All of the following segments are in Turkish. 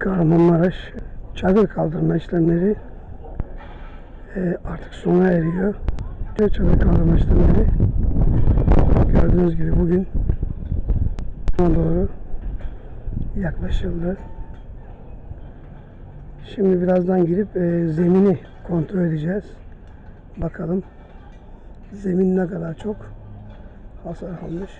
Kahramanmaraş çadır kaldırma işlemleri e, artık sona eriyor. Çadır kaldırma işlemleri gördüğünüz gibi bugün sona doğru yaklaşıldı. Şimdi birazdan girip e, zemini kontrol edeceğiz. Bakalım zemin ne kadar çok hasar almış.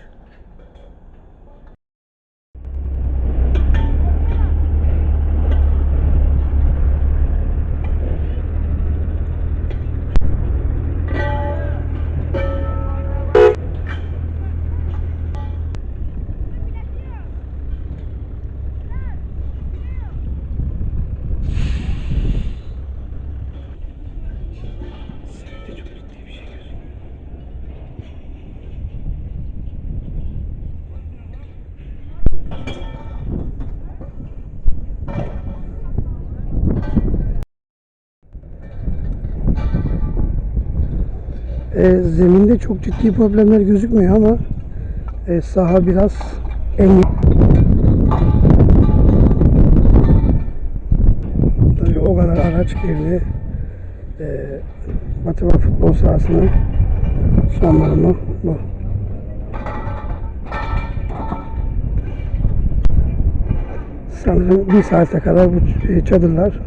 E, zeminde çok ciddi problemler gözükmüyor ama e, saha biraz engin. Tabii o kadar araç girdi. E, Batıva futbol sahasının son bu. Sanırım bir saate kadar bu ç- çadırlar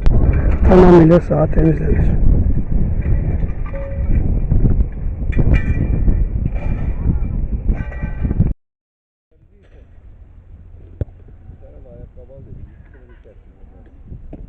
tamamıyla saha temizlenir. kalabalık dedi. Bir kere bir